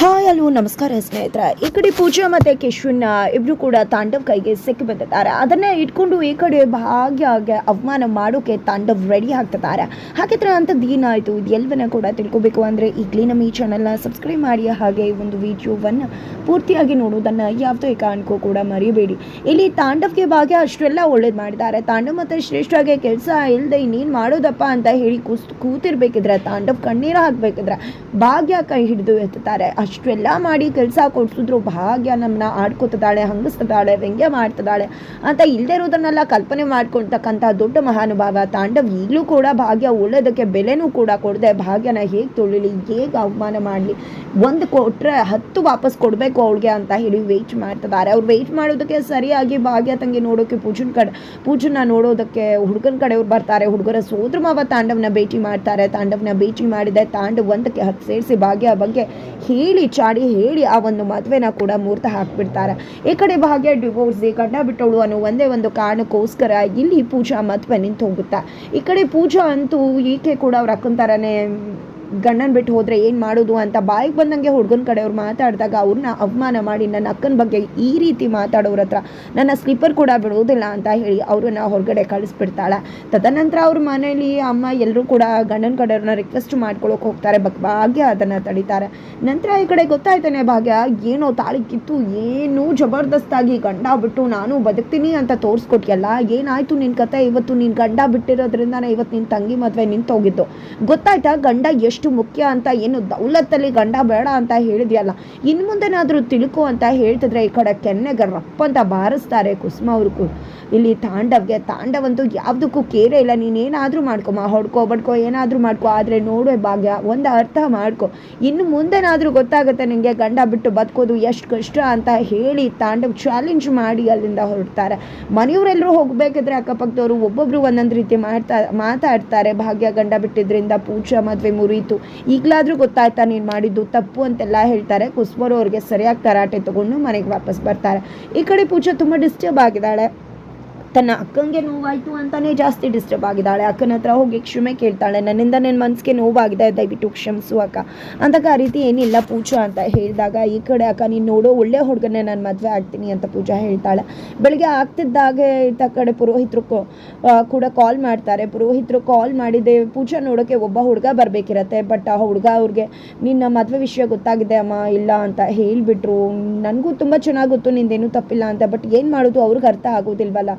Hi, hello, ನಮಸ್ಕಾರ ಸ್ನೇಹಿತರೆ. ಈ ಕಡೆ ಪೂಜಾ ಮತ್ತು ಕೇಶವನ್ನ ಇಬ್ಬರು ಕೂಡ ತಾಂಡವ್ ಕೈಗೆ ಸಿಕ್ಕಿ ಬಂದಿದ್ದಾರೆ. ಅದನ್ನೇ ಇಟ್ಕೊಂಡು ಈ ಕಡೆ ಭಾಗ್ಯಗೆ ಅವಮಾನ ಮಾಡೋಕೆ ತಾಂಡವ್ ರೆಡಿ ಆಗ್ತಿದ್ದಾರೆ. ಹಾಗಿದ್ರೆ ಅಂಥದ್ದು ಏನಾಯಿತು? ಇದು ಎಲ್ಲವನ್ನ ಕೂಡ ತಿಳ್ಕೊಬೇಕು. ಅಂದರೆ ಈಗಲೇ ನಮ್ಮ ಈ ಚಾನಲ್ನ ಸಬ್ಸ್ಕ್ರೈಬ್ ಮಾಡಿ, ಹಾಗೆ ಈ ಒಂದು ವಿಡಿಯೋವನ್ನು ಪೂರ್ತಿಯಾಗಿ ನೋಡೋದನ್ನು ಯಾವುದೇ ಕಾರಣಕ್ಕೂ ಕೂಡ ಮರಿಬೇಡಿ. ಇಲ್ಲಿ ತಾಂಡವ್ಗೆ ಭಾಗ್ಯ ಅಷ್ಟೆಲ್ಲ ಒಳ್ಳೇದು ಮಾಡಿದ್ದಾರೆ. ತಾಂಡವ್ ಮತ್ತು ಶ್ರೇಷ್ಠಗೆ ಕೆಲಸ ಇಲ್ಲದೆ ಇನ್ನೇನು ಮಾಡೋದಪ್ಪ ಅಂತ ಹೇಳಿ ಕೂಸ್ ಕೂತಿರ್ಬೇಕಿದ್ರೆ, ತಾಂಡವ್ ಕಣ್ಣೀರು ಹಾಕಬೇಕಿದ್ರೆ ಭಾಗ್ಯ ಕೈ ಹಿಡಿದು ಎತ್ತುತ್ತಾರೆ ಅಷ್ಟೆಲ್ಲ ಮಾಡಿ ಕೆಲಸ ಕೊಡ್ಸಿದ್ರು, ಭಾಗ್ಯ ನಮ್ಮನ್ನ ಆಡ್ಕೊತಿದ್ದಾಳೆ ಹಂಗಿಸ್ತಿದ್ದಾಳೆ ವ್ಯಂಗ್ಯ ಮಾಡ್ತಿದ್ದಾಳೆ ಅಂತ ಇಲ್ಲದೆ ಇರೋದನ್ನೆಲ್ಲ ಕಲ್ಪನೆ ಮಾಡ್ಕೊಳ್ತಕ್ಕಂಥ ದೊಡ್ಡ ಮಹಾನುಭಾವ ತಾಂಡವ್ ಈಗಲೂ ಕೂಡ ಭಾಗ್ಯ ಉಳ್ಳೋದಕ್ಕೆ ಬೆಲೆನೂ ಕೂಡ ಕೊಡದೆ, ಭಾಗ್ಯನ ಹೇಗೆ ತೊಳಿಲಿ, ಹೇಗೆ ಅವಮಾನ ಮಾಡಲಿ, ಒಂದು ಕೊಟ್ಟರೆ ಹತ್ತು ವಾಪಸ್ ಕೊಡಬೇಕು ಅವಳಿಗೆ ಅಂತ ಹೇಳಿ ವೆಯ್ಟ್ ಮಾಡ್ತಿದ್ದಾರೆ. ಅವ್ರು ವೆಯ್ಟ್ ಮಾಡೋದಕ್ಕೆ ಸರಿಯಾಗಿ ಭಾಗ್ಯ ತಂಗಿ ನೋಡೋಕ್ಕೆ ಪೂಜನ್ ಕಡೆ, ಪೂಜನ್ನ ನೋಡೋದಕ್ಕೆ ಹುಡುಗನ ಕಡೆಯವ್ರು ಬರ್ತಾರೆ, ಹುಡುಗರ ಸೋದ್ರ ಮಾವ ತಾಂಡವ್ನ ಭೇಟಿ ಮಾಡ್ತಾರೆ, ತಾಂಡವ್ನ ಭೇಟಿ ಮಾಡಿದೆ, ತಾಂಡವ್ ಒಂದಕ್ಕೆ ಹತ್ತು ಸೇರಿಸಿ ಭಾಗ್ಯ ಬಗ್ಗೆ ಹೇಳಿ ಚಾಡಿ ಹೇಳಿ ಆ ಒಂದು ಮದುವೆನ ಕೂಡ ಮುಹೂರ್ತ ಹಾಕ್ಬಿಡ್ತಾರೆ. ಈ ಕಡೆ ಭಾಗ್ಯ ಡಿವೋರ್ಸ್ ಗಂಡ ಬಿಟ್ಟವಳು ಅನ್ನೋ ಒಂದೇ ಒಂದು ಕಾರಣಕ್ಕೋಸ್ಕರ ಇಲ್ಲಿ ಪೂಜಾ ಮದುವೆ ನಿಂತು ಹೋಗುತ್ತೆ ಈ ಕಡೆ ಪೂಜಾ ಅಂತೂ ಈಕೆ ಕೂಡ ಅವ್ರ ಅಕ್ಕನ ಥರನೇ ಗಂಡನ ಬಿಟ್ಟು ಹೋದರೆ ಏನು ಮಾಡೋದು ಅಂತ ಬಾಯಿಗೆ ಬಂದಂಗೆ ಹುಡುಗನ ಕಡೆಯವ್ರು ಮಾತಾಡಿದಾಗ ಅವ್ರನ್ನ ಅವಮಾನ ಮಾಡಿ ನನ್ನ ಅಕ್ಕನ ಬಗ್ಗೆ ಈ ರೀತಿ ಮಾತಾಡೋರ ಹತ್ರ ನನ್ನ ಸ್ಲೀಪರ್ ಕೂಡ ಬಿಡೋದಿಲ್ಲ ಅಂತ ಹೇಳಿ ಅವ್ರನ್ನ ಹೊರಗಡೆ ಕಳಿಸ್ಬಿಡ್ತಾಳೆ. ತದನಂತರ ಅವ್ರ ಮನೇಲಿ ಅಮ್ಮ ಎಲ್ಲರೂ ಕೂಡ ಗಂಡನ ಕಡೆಯವ್ರನ್ನ ರಿಕ್ವೆಸ್ಟ್ ಮಾಡ್ಕೊಳಕ್ಕೆ ಹೋಗ್ತಾರೆ. ಭಾಗ್ಯ ಅದನ್ನು ತಡಿತಾರೆ. ನಂತರ ಈ ಕಡೆ ಗೊತ್ತಾಯ್ತಾನೆ ಭಾಗ್ಯ, ಏನೋ ತಾಳಿಕ್ಕಿತ್ತು ಏನು ಜಬರ್ದಸ್ತಾಗಿ ಗಂಡ ಬಿಟ್ಟು ನಾನು ಬದುಕ್ತೀನಿ ಅಂತ ತೋರಿಸ್ಕೊಟ್ಟಿಯಲ್ಲ ಏನಾಯ್ತು ನಿನ್ನ ಕತೆ? ಇವತ್ತು ನೀನು ಗಂಡ ಬಿಟ್ಟಿರೋದ್ರಿಂದನೇ ಇವತ್ತು ನಿನ್ನ ತಂಗಿ ಮದುವೆ ನಿಂತೋಗಿದ್ದು. ಗೊತ್ತಾಯ್ತಾ ಗಂಡ ಎಷ್ಟು ಮುಖ್ಯ ಅಂತ, ಏನು ದೌಲತ್ತಲ್ಲಿ ಗಂಡ ಬೇಡ ಅಂತ ಹೇಳಿದ್ಯಲ್ಲ ಇನ್ನು ಮುಂದೆನಾದರೂ ತಿಳ್ಕೊ ಅಂತ ಹೇಳ್ತಿದ್ರೆ ಈ ಕಡೆ ಕೆನ್ನೆಗೆ ರಪ್ಪ ಅಂತ ಬಾರಿಸ್ತಾರೆ ಕುಸುಮ ಅವ್ರಿಗೂ ಇಲ್ಲಿ ತಾಂಡವ್ಗೆ, ತಾಂಡವಂತೂ ಯಾವುದಕ್ಕೂ ಕೇರೇ ಇಲ್ಲ, ನೀನೇನಾದರೂ ಮಾಡ್ಕೊಮ್ಮ ಹೊಡ್ಕೊ ಬಡ್ಕೊ ಏನಾದರೂ ಮಾಡ್ಕೊ, ಆದರೆ ನೋಡುವೆ ಭಾಗ್ಯ, ಒಂದು ಅರ್ಥ ಮಾಡ್ಕೊ. ಇನ್ನು ಮುಂದೆನಾದರೂ ಗೊತ್ತಾಗುತ್ತೆ ನಿನಗೆ ಗಂಡ ಬಿಟ್ಟು ಬದುಕೋದು ಎಷ್ಟು ಕಷ್ಟ ಅಂತ ಹೇಳಿ ತಾಂಡವ್ ಚಾಲೆಂಜ್ ಮಾಡಿ ಅಲ್ಲಿಂದ ಹೊರಡ್ತಾರೆ. ಮನೆಯವರೆಲ್ಲರೂ ಹೋಗಬೇಕಿದ್ರೆ ಅಕ್ಕಪಕ್ಕದವರು ಒಬ್ಬೊಬ್ರು ಒಂದೊಂದು ರೀತಿ ಮಾಡ್ತಾ, ಮಾತಾಡ್ತಾರೆ. ಭಾಗ್ಯ ಗಂಡ ಬಿಟ್ಟಿದ್ರಿಂದ ಪೂಜಾ ಮದುವೆ ಮುರಿಯಿತು ಈಗಲಾದರೂ ಗೊತ್ತಾಯ್ತಾ ನೀನು ಮಾಡಿದ್ದು ತಪ್ಪು ಅಂತೆಲ್ಲ ಹೇಳ್ತಾರೆ. ಕುಸ್ಮರು ಅವ್ರಿಗೆ ಸರಿಯಾಗಿ ತರಾಟೆ ತೊಗೊಂಡು ಮನೆಗೆ ವಾಪಸ್ ಬರ್ತಾರೆ. ಈ ಕಡೆ ಪೂಜಾ ತುಂಬ ಡಿಸ್ಟರ್ಬ್ ಆಗಿದ್ದಾಳೆ. ತನ್ನ ಅಕ್ಕಂಗೆ ನೋವಾಯಿತು ಅಂತಾನೆ ಜಾಸ್ತಿ ಡಿಸ್ಟರ್ಬ್ ಆಗಿದ್ದಾಳೆ. ಅಕ್ಕನ ಹತ್ರ ಹೋಗಿ ಕ್ಷಮೆ ಕೇಳ್ತಾಳೆ. ನನ್ನಿಂದ ನನ್ನ ಮನಸ್ಸಿಗೆ ನೋವಾಗಿದೆ, ದಯವಿಟ್ಟು ಕ್ಷಮಿಸು ಅಕ್ಕ. ಅಂದಾಗ ಆ ರೀತಿ ಏನಿಲ್ಲ, ಪೂಜಾ ಅಂತ ಹೇಳಿದಾಗ, ಈ ಕಡೆ ಅಕ್ಕ ನೀನು ನೋಡೋ ಒಳ್ಳೆ ಹುಡುಗನೇ ನಾನು ಮದುವೆ ಆಗ್ತೀನಿ ಅಂತ ಪೂಜಾ ಹೇಳ್ತಾಳೆ. ಬೆಳಗ್ಗೆ ಆಗ್ತಿದ್ದಾಗೆ ಇತ್ತ ಕಡೆ ಪುರೋಹಿತರು ಕೂಡ ಕಾಲ್ ಮಾಡ್ತಾರೆ. ಪುರೋಹಿತರು ಕಾಲ್ ಮಾಡಿದೆ ಪೂಜಾ ನೋಡೋಕ್ಕೆ ಒಬ್ಬ ಹುಡುಗ ಬರಬೇಕಿರತ್ತೆ. ಬಟ್ ಆ ಹುಡುಗ ಅವ್ರಿಗೆ, ನಿನ್ನ ಮದುವೆ ವಿಷಯ ಗೊತ್ತಾಗಿದೆ ಅಮ್ಮ, ಇಲ್ಲ ಅಂತ ಹೇಳಿಬಿಟ್ರು. ನನಗೂ ತುಂಬ ಚೆನ್ನಾಗಿ ಗೊತ್ತು, ನಿಂದೇನು ತಪ್ಪಿಲ್ಲ ಅಂತ. ಬಟ್ ಏನು ಮಾಡೋದು, ಅವ್ರಿಗೆ ಅರ್ಥ ಆಗೋದಿಲ್ವಲ್ಲ.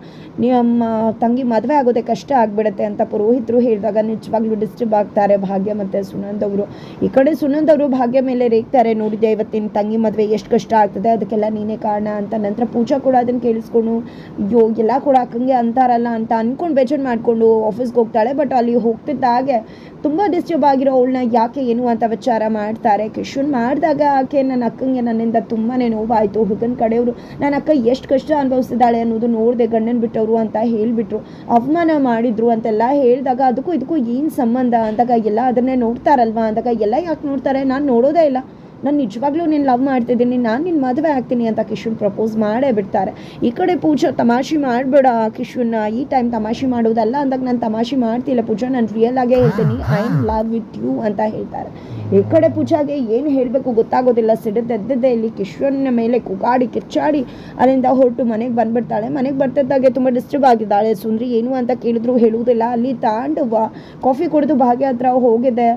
ನಿಮ್ಮ ತಂಗಿ ಮದುವೆ ಆಗೋದೇ ಕಷ್ಟ ಆಗಿಬಿಡುತ್ತೆ ಅಂತ ಪುರೋಹಿತರು ಹೇಳಿದಾಗ ನಿಜವಾಗ್ಲೂ ಡಿಸ್ಟರ್ಬ್ ಆಗ್ತಾರೆ ಭಾಗ್ಯ ಮತ್ತು ಸುನಂದ್ ಅವರು. ಈ ಕಡೆ ಸುನಂದ್ ಅವರು ಭಾಗ್ಯ ಮೇಲೆ ರೇಗ್ತಾರೆ ನೋಡಿದೆ ಇವತ್ತಿನ ತಂಗಿ ಮದುವೆ ಎಷ್ಟು ಕಷ್ಟ ಆಗ್ತದೆ, ಅದಕ್ಕೆಲ್ಲ ನೀನೇ ಕಾರಣ ಅಂತ. ನಂತರ ಪೂಜಾ ಕೂಡ ಅದನ್ನು ಕೇಳಿಸ್ಕೊಂಡು, ಅಯ್ಯೋ, ಎಲ್ಲ ಕೂಡ ಅಕ್ಕಂಗೆ ಅಂತಾರಲ್ಲ ಅಂತ ಅಂದ್ಕೊಂಡು ಬೇಜಾರು ಮಾಡಿಕೊಂಡು ಆಫೀಸ್ಗೆ ಹೋಗ್ತಾಳೆ ಬಟ್ ಅಲ್ಲಿ ಹೋಗ್ತಿದ್ದ ಹಾಗೆ ತುಂಬ ಡಿಸ್ಟರ್ಬ್ ಆಗಿರೋ ಅವಳನ್ನ ಯಾಕೆ ಏನು ಅಂತ ವಿಚಾರ ಮಾಡ್ತಾರೆ. ಕಿಶನ್ ಮಾಡಿದಾಗ ಆಕೆ ನನ್ನ ಅಕ್ಕಂಗೆ ನನ್ನಿಂದ ತುಂಬಾ ನೋವಾಯಿತು. ಹುಡುಗನ ಕಡೆಯವರು, ನನ್ನ ಅಕ್ಕ ಎಷ್ಟು ಕಷ್ಟ ಅನುಭವಿಸಿದ್ದಾಳೆ ಅನ್ನೋದು ನೋಡಿದೆ, ಗಂಡನ ಬಿಟ್ಟವರು ಅಂತ ಹೇಳಿಬಿಟ್ರು. ಅವಮಾನ ಮಾಡಿದ್ರು ಅಂತೆಲ್ಲ ಹೇಳಿದಾಗ ಅದಕ್ಕೂ ಇದಕ್ಕೂ ಏನು ಸಂಬಂಧ ಅಂದಾಗ ಎಲ್ಲ ಅದನ್ನೇ ನೋಡ್ತಾರಲ್ವಾ ಅಂದಾಗ ಎಲ್ಲ ಯಾಕೆ ನೋಡ್ತಾರೆ? ನಾನು ನೋಡೋದೇ ಇಲ್ಲ. ನಾನು ನಿಜವಾಗ್ಲೂ ನೀನು ಲವ್ ಮಾಡ್ತಿದ್ದೀನಿ, ನಾನು ನಿನ್ನ ಮದುವೆ ಆಗ್ತೀನಿ ಅಂತ ಕಿಶುನ್ ಪ್ರಪೋಸ್ ಮಾಡೇ ಬಿಡ್ತಾರೆ. ಈ ಕಡೆ ಪೂಜಾ ತಮಾಷೆ ಮಾಡಬೇಡ ಕಿಶನ್ನ, ಈ ಟೈಮ್ ತಮಾಷೆ ಮಾಡೋದಲ್ಲ ಅಂದಾಗ ನಾನು ತಮಾಷೆ ಮಾಡ್ತಿಲ್ಲ. ಪೂಜಾ, ನಾನು ರಿಯಲ್ ಆಗೇ ಹೇಳ್ತೀನಿ. I am love with you ಅಂತ ಹೇಳ್ತಾರೆ. ಈ ಕಡೆ ಪೂಜಾಗೆ ಏನು ಹೇಳಬೇಕು ಗೊತ್ತಾಗೋದಿಲ್ಲ. ಸಿಡಿದೆದ್ದಿದ್ದೆ ಇಲ್ಲಿ ಕಿಶನ್ನ ಮೇಲೆ ಕುಗಾಡಿ ಕಿಚ್ಚಾಡಿ ಅಲ್ಲಿಂದ ಹೊರಟು ಮನೆಗೆ ಬಂದ್ಬಿಡ್ತಾಳೆ. ಮನೆಗೆ ಬರ್ತಿದ್ದಾಗೆ ತುಂಬ ಡಿಸ್ಟರ್ಬ್ ಆಗಿದ್ದಾಳೆ. ಸುಂದ್ರಿ, ಏನು ಅಂತ ಕೇಳಿದ್ರು ಹೇಳುವುದಿಲ್ಲ. ಅಲ್ಲಿ ತಾಂಡವ ಕಾಫಿ ಕುಡಿದು ಭಾಗ್ಯ ಹತ್ರ ಹೋಗಿದ್ದೆ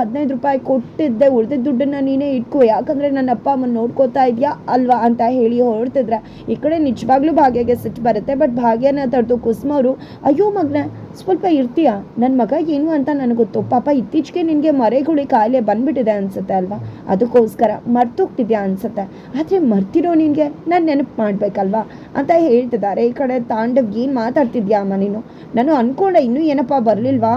ಹದಿನೈದು ರೂಪಾಯಿ ಕೊಟ್ಟಿದ್ದೆ ಉಳಿದ ದುಡ್ಡನ್ನ ನೀನೇ ಇಟ್ಕೋ. ಯಾಕಂದರೆ ನನ್ನ ಅಪ್ಪ ಅಮ್ಮನ ನೋಡ್ಕೋತಾ ಇದೆಯಾ? ಅಲ್ವಾ ಅಂತ ಹೇಳಿ ಹೊರಡ್ತಿದ್ರೆ. ಈ ಕಡೆ ನಿಜವಾಗ್ಲೂ ಭಾಗ್ಯಗೆ ಸಿಟ್ಟು ಬರುತ್ತೆ. ಬಟ್ ಭಾಗ್ಯನ ತಡೆದು ಕುಸುಮವರು ಅಯ್ಯೋ ಮಗನ, ಸ್ವಲ್ಪ ಇರ್ತೀಯ? ನನ್ನ ಮಗ ಏನು ಅಂತ ನನಗೆ ಗೊತ್ತು. ಪಾಪ ಇತ್ತೀಚೆಗೆ ನಿನಗೆ ಮರೆಗುಳಿ ಕಾಯಿಲೆ ಬಂದ್ಬಿಟ್ಟಿದೆ ಅನ್ಸುತ್ತೆ ಅಲ್ವಾ? ಅದಕ್ಕೋಸ್ಕರ ಮರ್ತೋಗ್ತಿದ್ಯಾ ಅನ್ಸುತ್ತೆ. ಆದರೆ ಮರ್ತಿರೋ ನಿನಗೆ ನಾನು ನೆನಪು ಮಾಡಬೇಕಲ್ವಾ? ಅಂತ ಹೇಳ್ತಿದ್ದಾರೆ. ಈ ಕಡೆ ತಾಂಡವ್ ಏನು ಮಾತಾಡ್ತಿದ್ಯಾ ಅಮ್ಮ ನೀನು? ನಾನು ಅನ್ಕೊಂಡೆ ಇನ್ನೂ ಏನಪ್ಪ ಬರಲಿಲ್ವಾ?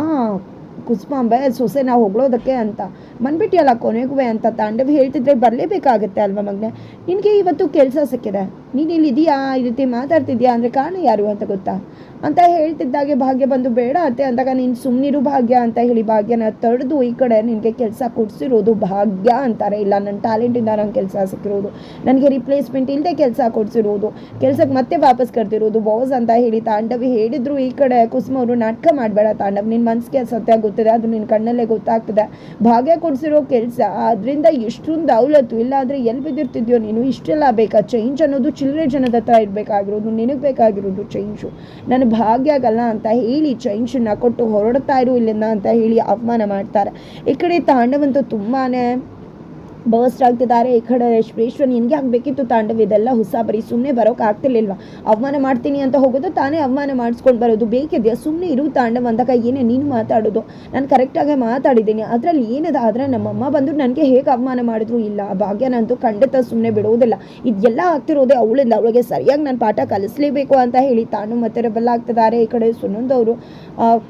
ಕುಸ್ಮಾಂಬೆ, ಸೊಸೆ, ನಾವು ಹೊಗಳೋದಕ್ಕೆ ಅಂತ. ಬಂದ್ಬಿಟ್ಟಿಯಲ್ಲ ಕೊನೆಗೂ ಅಂತ ತಾಂಡವ್ ಹೇಳ್ತಿದ್ರೆ ಬರಲೇಬೇಕಾಗುತ್ತೆ ಅಲ್ವಾ ಮಗನೇ? ನಿನಗೆ ಇವತ್ತು ಕೆಲಸ ಸಿಕ್ಕಿದೆ. ನೀನು ಇಲ್ಲಿದೆಯಾ ಈ ರೀತಿ ಮಾತಾಡ್ತಿದ್ಯಾ? ಅಂದರೆ ಕಾರಣ ಯಾರು ಅಂತ ಗೊತ್ತಾ? ಅಂತ ಹೇಳ್ತಿದ್ದಾಗೆ ಭಾಗ್ಯ ಬಂದು, ಬೇಡ ಅತ್ತೆ, ಅಂದಾಗ, ನೀನು ಸುಮ್ಮನಿರು ಭಾಗ್ಯ, ಅಂತ ಹೇಳಿ ಭಾಗ್ಯನ ತಡೆದು, ಈ ಕಡೆ ನಿನಗೆ ಕೆಲಸ ಕೊಡಿಸಿರೋದು ಭಾಗ್ಯ ಅಂತಾರೆ. ಇಲ್ಲ ನನ್ನ ಟ್ಯಾಲೆಂಟಿಂದ ನಂಗೆ ಕೆಲಸ ಸಿಕ್ಕಿರೋದು. ನನಗೆ ರಿಪ್ಲೇಸ್ಮೆಂಟ್ ಇಲ್ಲದೆ ಕೆಲಸ ಕೊಡಿಸಿರೋದು. ಕೆಲಸಕ್ಕೆ ಮತ್ತೆ ವಾಪಸ್ ಕರ್ತಿರೋದು ಬಾಸ್ ಅಂತ ಹೇಳಿ ತಾಂಡವಿ ಹೇಳಿದ್ರು. ಈ ಕಡೆ ಕುಸುಮ ಅವರು ನಾಟಕ ಮಾಡಬೇಡ ತಾಂಡವ್. ನಿನ್ನ ಮನಸ್ಸಿಗೆ ಸತ್ಯ ಗೊತ್ತಿದೆ. ಅದು ನಿನ್ನ ಕಣ್ಣಲ್ಲೇ ಗೊತ್ತಾಗ್ತದೆ. ಭಾಗ್ಯ ಕೊಡಿಸಿರೋ ಕೆಲಸ. ಅದರಿಂದ ಎಷ್ಟೊಂದು ದೌಲತ್ತು. ಇಲ್ಲಾಂದರೆ ಎಲ್ಲಿ ಬಿದ್ದಿರ್ತಿದ್ಯೋ ನೀನು? ಇಷ್ಟೆಲ್ಲ ಬೇಕಾ? ಚೇಂಜ್ ಅನ್ನೋದು ಚಿಲ್ಲರೆ ಜನದ ಹತ್ರ ಇರಬೇಕಾಗಿರೋದು ನಿನಗೆ ಬೇಕಾಗಿರೋದು ಚೇಂಜು ನನ್ನ ಭಾಗ್ಯಾಗಲ್ಲ ಅಂತ ಹೇಳಿ ಚೇಂಜನ್ನ ಕೊಟ್ಟು ಹೊರಡ್ತಾ ಇರು ಇಲ್ಲಿಂದ ಅಂತ ಹೇಳಿ ಅವಮಾನ ಮಾಡ್ತಾರೆ. ಈ ಕಡೆ ತಾಂಡವಂತೂ ತುಂಬಾ ಬರ್ಸ್ಟ್ ಆಗ್ತಿದ್ದಾರೆ. ಈ ಕಡೆ ರೇಷ್ಮೇಶ್ವರ್ ನಿನಗೆ ಆಗಬೇಕಿತ್ತು ತಾಂಡವ. ಇದೆಲ್ಲ ಹೊಸ ಬರೀ ಸುಮ್ಮನೆ ಬರೋಕೆ ಆಗ್ತಿರ್ಲಿಲ್ವಾ? ಅವಮಾನ ಮಾಡ್ತೀನಿ ಅಂತ ಹೋಗೋದು ತಾನೇ ಅವಮಾನ ಮಾಡಿಸ್ಕೊಂಡು ಬರೋದು. ಬೇಕಿದೆಯಾ? ಸುಮ್ಮನೆ ಇರು ತಾಂಡವ ಅಂದಾಗ ಏನೇ ನೀನು ಮಾತಾಡೋದು. ನಾನು ಕರೆಕ್ಟಾಗಿ ಮಾತಾಡಿದ್ದೀನಿ. ಅದರಲ್ಲಿ ಏನಿದೆ? ಆದರೆ ನಮ್ಮಮ್ಮ ಬಂದು ನನಗೆ ಹೇಗೆ ಅವಮಾನ ಮಾಡಿದ್ರು? ಇಲ್ಲ, ಭಾಗ್ಯನಂತೂ ಖಂಡಿತ ಸುಮ್ಮನೆ ಬಿಡುವುದಿಲ್ಲ ಇದೆಲ್ಲ ಆಗ್ತಿರೋದೇ ಅವಳಿಂದ. ಅವಳಿಗೆ ಸರಿಯಾಗಿ ನಾನು ಪಾಠ ಕಲಿಸ್ಲೇಬೇಕು ಅಂತ ಹೇಳಿ ತಾನು ಮತ್ತೆ ರೆಬಲ್ ಆಗ್ತಿದ್ದಾರೆ. ಈ ಕಡೆ ಸುನಂದವರು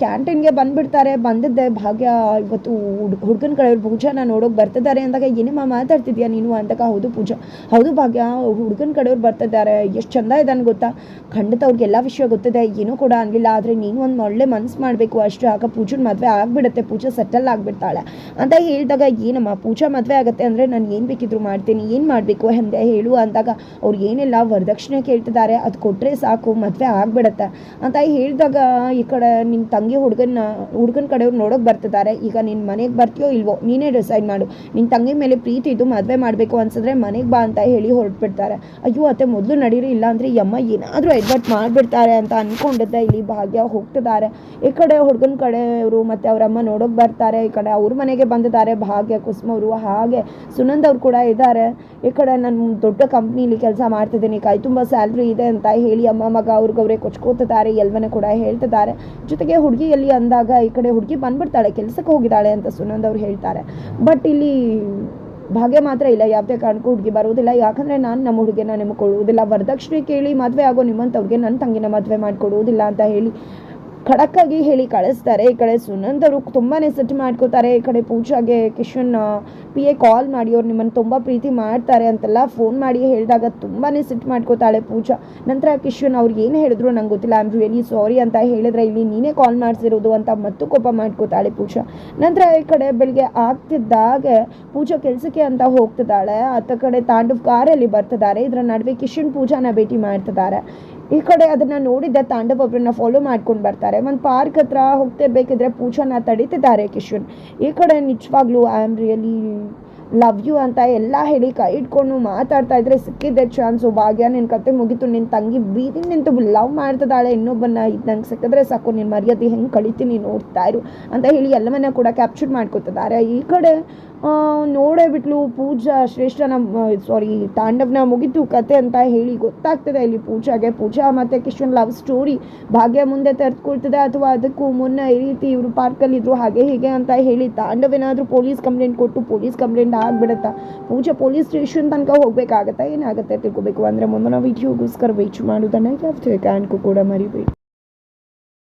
ಕ್ಯಾಂಟೀನ್ಗೆ ಬಂದ್ಬಿಡ್ತಾರೆ. ಬಂದಿದ್ದೆ ಭಾಗ್ಯ, ಇವತ್ತು ಹುಡ್, ಹುಡುಗನ ಕಡೆಯವ್ರು ಭೋಜನ ನೋಡೋಕೆ ಬರ್ತಿದ್ದಾರೆ ಅಂದಾಗ ಏನಮ್ಮ ಮಾತಾಡ್ತಿದ್ಯಾ ನೀನು ಅಂದಾಗ ಹೌದು ಪೂಜಾ. ಹೌದು ಭಾಗ್ಯ, ಹುಡುಗನ ಕಡೆಯವ್ರು ಬರ್ತಿದ್ದಾರೆ. ಎಷ್ಟು ಚಂದ ಇದ್ದಾನೆ ಗೊತ್ತಾ? ಖಂಡಿತ ಅವ್ರಿಗೆಲ್ಲ ವಿಷಯ ಗೊತ್ತಿದೆ. ಏನೂ ಕೂಡ ಅನ್ನಲಿಲ್ಲ ಆದರೆ ನೀನು ಒಂದು ಒಳ್ಳೆ ಮನ್ಸು ಮಾಡಬೇಕು. ಅಷ್ಟೇ ಆಗ ಪೂಜನ ಮದುವೆ ಆಗಿಬಿಡುತ್ತೆ. ಪೂಜಾ ಸೆಟಲ್ ಆಗಿಬಿಡ್ತಾಳೆ. ಅಂತ ಹೇಳಿದಾಗ, ಏನಮ್ಮ, ಪೂಜಾ ಮದುವೆ ಆಗುತ್ತೆ ಅಂದರೆ ನಾನು ಏನು ಬೇಕಿದ್ರು ಮಾಡ್ತೀನಿ. ಏನು ಮಾಡಬೇಕು ಎಂದೆ ಹೇಳು ಅಂದಾಗ, ಅವ್ರು ಏನೆಲ್ಲ, ವರದಕ್ಷಿಣೆ ಕೇಳ್ತಿದ್ದಾರೆ. ಅದು ಕೊಟ್ಟರೆ ಸಾಕು, ಮದುವೆ ಆಗಿಬಿಡುತ್ತೆ. ಅಂತ ಹೇಳಿದಾಗ, ಈ ಕಡೆ ನಿಮ್ಮ ತಂಗಿ ಹುಡುಗನ ಹುಡುಗನ ಕಡೆಯವ್ರು ನೋಡೋಕೆ ಬರ್ತಿದ್ದಾರೆ. ಈಗ ನಿನ್ನ ಮನೆಗೆ ಬರ್ತೀಯೋ ಇಲ್ವೋ, ನೀನೇ ಡಿಸೈಡ್ ಮಾಡು. ನಿನ್ನ ತಂಗಿ ಮೇಲೆ ಪ್ರೀತಿ ಇದು ಮದುವೆ ಮಾಡಬೇಕು ಅನ್ಸಿದ್ರೆ ಮನೆಗೆ ಬಾ ಅಂತ ಹೇಳಿ ಹೊರಟ್ಬಿಡ್ತಾರೆ. ಅಯ್ಯೋ, ಅತ್ತೆ ಮೊದಲು ನಡೀರಿ ಇಲ್ಲ ಈ ಅಮ್ಮ ಏನಾದರೂ ಎಡ್ವರ್ಟ್ ಮಾಡಿಬಿಡ್ತಾರೆ ಅಂತ ಅಂದ್ಕೊಂಡಿದ್ದೆ ಇಲ್ಲಿ ಭಾಗ್ಯ ಹೋಗ್ತಿದ್ದಾರೆ. ಈ ಕಡೆ ಹುಡುಗನ ಕಡೆಯವರು ಮತ್ತು ಅವರಮ್ಮ ನೋಡೋಕೆ ಬರ್ತಾರೆ. ಈ ಕಡೆ ಅವ್ರ ಮನೆಗೆ ಬಂದಿದ್ದಾರೆ ಭಾಗ್ಯ ಕುಸುಮವರು ಹಾಗೆ ಸುನಂದ್ ಅವ್ರು ಕೂಡ ಇದ್ದಾರೆ. ಈ ಕಡೆ ನಾನು ದೊಡ್ಡ ಕಂಪ್ನಿಲಿ ಕೆಲಸ ಮಾಡ್ತಿದ್ದೀನಿ. ಕೈ ತುಂಬ ಸ್ಯಾಲ್ರಿ ಇದೆ ಅಂತ ಹೇಳಿ ಅಮ್ಮ, ಮಗ ಅವ್ರಿಗವ್ರೆ ಕೊಚ್ಕೋತಿದ್ದಾರೆ. ಎಲ್ವನೇ ಕೂಡ ಹೇಳ್ತಿದ್ದಾರೆ. ಜೊತೆಗೆ ಹುಡುಗಿ ಎಲ್ಲಿ ಅಂದಾಗ ಈ ಕಡೆ ಹುಡುಗಿ ಬಂದ್ಬಿಡ್ತಾಳೆ ಕೆಲಸಕ್ಕೆ ಹೋಗಿದ್ದಾಳೆ ಅಂತ ಸುನಂದ್ ಅವ್ರು ಹೇಳ್ತಾರೆ. ಬಟ್ ಇಲ್ಲಿ ಭಾಗ್ಯ ಮಾತ್ರ ಇಲ್ಲ, ಯಾವುದೇ ಕಾರಣಕ್ಕೂ ಹುಡುಗಿ ಬರುವುದಿಲ್ಲ. ಯಾಕಂದರೆ ನಾನು ನಮ್ಮ ಹುಡುಗಿನ ನಿಮಗೆ ಕೊಡುವುದಿಲ್ಲ ವರದಕ್ಷಿಣೆ ಕೇಳಿ ಮದುವೆ ಆಗೋ ನಿಮ್ಮಂಥವ್ರಿಗೆ ನನ್ನ ತಂಗಿನ ಮದುವೆ ಮಾಡಿಕೊಡುವುದಿಲ್ಲ ಅಂತ ಹೇಳಿ ಖಡಕ್ಕಾಗಿ ಹೇಳಿ ಕಳಿಸ್ತಾರೆ. ಈ ಕಡೆ ಸುನಂದ್ ಅವರು ತುಂಬಾ ಸೆಟ್ ಮಾಡ್ಕೋತಾರೆ. ಈ ಕಡೆ ಪೂಜಾಗೆ ಕಿಶನ್ ಪಿ ಎ ಕಾಲ್ ಮಾಡಿ, ಅವ್ರು ನಿಮ್ಮನ್ನು ತುಂಬ ಪ್ರೀತಿ ಮಾಡ್ತಾರೆ ಅಂತೆಲ್ಲ ಫೋನ್ ಮಾಡಿ ಹೇಳಿದಾಗ ತುಂಬಾ ಸಿಟ್ಟು ಮಾಡ್ಕೋತಾಳೆ ಪೂಜಾ. ನಂತರ ಕಿಶನ್ ಅವ್ರು ಏನು ಹೇಳಿದ್ರು ನಂಗೆ ಗೊತ್ತಿಲ್ಲ. ಐ ಆಮ್ ರಿಯಲಿ ಸಾರಿ ಅಂತ ಹೇಳಿದ್ರೆ ಇಲ್ಲಿ ನೀನೇ ಕಾಲ್ ಮಾಡಿಸಿರೋದು ಅಂತ ಮತ್ತು ಕೋಪ ಮಾಡ್ಕೋತಾಳೆ ಪೂಜಾ. ನಂತರ ಈ ಕಡೆ ಬೆಳಿಗ್ಗೆ ಆಗ್ತಿದ್ದಾಗೆ ಪೂಜಾ ಕೆಲಸಕ್ಕೆ ಅಂತ ಹೋಗ್ತಿದ್ದಾಳೆ. ಆತ ಕಡೆ ತಾಂಡವ್ ಕಾರಲ್ಲಿ ಬರ್ತಿದ್ದಾರೆ. ಇದರ ನಡುವೆ ಕಿಶನ್ ಪೂಜಾನ ಭೇಟಿ ಮಾಡ್ತಿದ್ದಾರೆ. ಈ ಕಡೆ ಅದನ್ನ ನೋಡಿದ ತಾಂಡವ್ ಒಬ್ಬರನ್ನ ಫಾಲೋ ಮಾಡ್ಕೊಂಡು ಬರ್ತಾರೆ. ಒಂದು ಪಾರ್ಕ್ ಹತ್ರ ಹೋಗ್ತಿರ್ಬೇಕಿದ್ರೆ ಪೂಜಾನ ತಡೀತಿದ್ದಾರೆ ಕಿಶನ್. ಈ ಕಡೆ ನಿಜವಾಗ್ಲೂ I am really love you ಅಂತ ಎಲ್ಲ ಹೇಳಿ ಕೈ ಇಟ್ಕೊಂಡು ಮಾತಾಡ್ತಾ ಇದ್ರೆ ಸಿಕ್ಕಿದ್ದೆ ಚಾನ್ಸು ಭಾಗ್ಯ ನಿನ್ನ ಕತೆ ಮುಗಿತು. ನಿನ್ನ ತಂಗಿ ಬೀದಿ ನಿಂತು ಲವ್ ಮಾಡ್ತದಾಳೆ ಇನ್ನೊಬ್ಬನ ಇದು ನಂಗೆ ಸಿಕ್ಕಿದ್ರೆ ಸಾಕು. ನಿನ್ನ ಮರ್ಯಾದೆ ಹೆಂಗೆ ಕಳಿತೀನಿ ನೋಡ್ತಾ ಇರು ಅಂತ ಹೇಳಿ ಎಲ್ಲವನ್ನ ಕೂಡ ಕ್ಯಾಪ್ಚರ್ ಮಾಡ್ಕೊತಿದ್ದಾರೆ. ಈ ಕಡೆ ನೋಡೇ ಬಿಟ್ಲು ಪೂಜಾ, ಶ್ರೇಷ್ಠನ ಸಾರಿ ತಾಂಡವ್ನ ಮುಗಿತು ಕತೆ ಅಂತ ಹೇಳಿ ಗೊತ್ತಾಗ್ತದೆ. ಇಲ್ಲಿ ಪೂಜಾಗೆ ಪೂಜಾ ಮತ್ತು ಕಿಶನ್ ಲವ್ ಸ್ಟೋರಿ ಭಾಗ್ಯ ಮುಂದೆ ತರ್ತ್ಕೊಳ್ತದೆ ಅಥವಾ ಅದಕ್ಕೂ ಮುನ್ನ ಈ ರೀತಿ ಇವರು ಪಾರ್ಕಲ್ಲಿದ್ದರು ಹಾಗೆ ಹೀಗೆ ಅಂತ ಹೇಳಿ ತಾಂಡವ್ ಏನಾದರೂ ಪೊಲೀಸ್ ಕಂಪ್ಲೇಂಟ್ ಕೊಟ್ಟು ಪೊಲೀಸ್ ಕಂಪ್ಲೇಂಟ್ ಆಗ್ಬಿಡುತ್ತಾ? ಪೂಜೆ ಪೊಲೀಸ್ ಸ್ಟೇಷನ್ ತನಕ ಹೋಗ್ಬೇಕಾಗತ್ತಾ? ಏನಾಗುತ್ತೆ ತಿಳ್ಕೊಬೇಕು? ಅಂದರೆ ಮುಂದಿನ ವಿಡಿಯೋಗೋಸ್ಕರ ವೆಯ್ಟ್ ಮಾಡೋದನ್ನು ಯಾವುದೇ ಕಾರಣಕ್ಕೂ ಕೂಡ ಮರಿಬೇಡಿ.